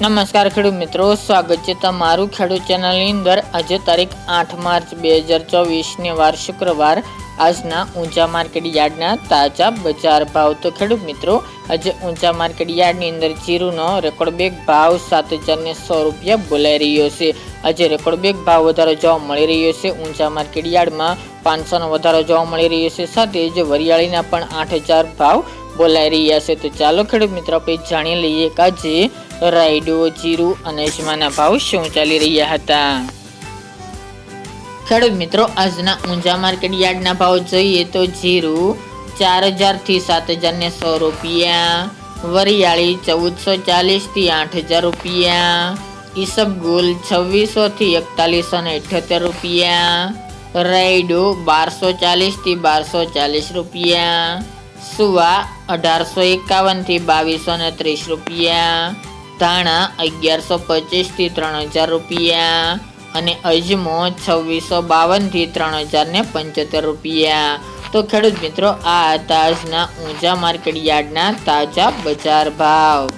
નમસ્કાર ખેડૂત મિત્રો, સ્વાગત છે તમારું ખેડૂત ચેનલની અંદર. આજે તારીખ આઠ માર્ચ બે હજાર ચોવીસને વાર શુક્રવાર. આજના ઊંચા માર્કેટ યાર્ડના તાજા બજાર ભાવ. તો ખેડૂત મિત્રો, આજે ઊંચા માર્કેટ યાર્ડની અંદર જીરુનો રેકોર્ડ બેગ ભાવ સાત હજારને સો રૂપિયા બોલાઈ રહ્યો છે. આજે રેકોર્ડ બેગ ભાવ વધારો જોવા મળી રહ્યો છે. ઊંચા માર્કેટ યાર્ડમાં પાંચસોનો વધારો જોવા મળી રહ્યો છે. સાથે જ વરિયાળીના પણ આઠ હજાર ભાવ બોલાઈ રહ્યા છે. તો ચાલો ખેડૂત મિત્રો, આપણે જાણી લઈએ કે આજે રાયડો, જીરું અને અજમાના ભાવ શું ચાલી રહ્યા હતા? ખેડૂત મિત્રો, આજના ઊંચા માર્કેટ યાર્ડના ભાવ જોઈએ તો જીરું ચાર હજારથી સાત હજારને સો રૂપિયા, વરિયાળી ચૌદસો ચાલીસથી આઠ હજાર રૂપિયા ઈસબગુલ છવ્વીસોથી એકતાલીસો ને અઠ્યોતેર રૂપિયા, રાયડો બારસો ચાલીસથી બારસો ચાલીસ રૂપિયા, સુવા અઢારસો એકાવનથી બાવીસો ને ત્રીસ રૂપિયા ધાણા અગિયારસો પચીસથી ત્રણ હજાર રૂપિયા અને અજમો છવ્વીસો બાવનથી ત્રણ હજાર ને પંચોતેર રૂપિયા. તો ખેડૂત મિત્રો, આ હતા આજના ઊંચા માર્કેટ યાર્ડના તાજા બજાર ભાવ.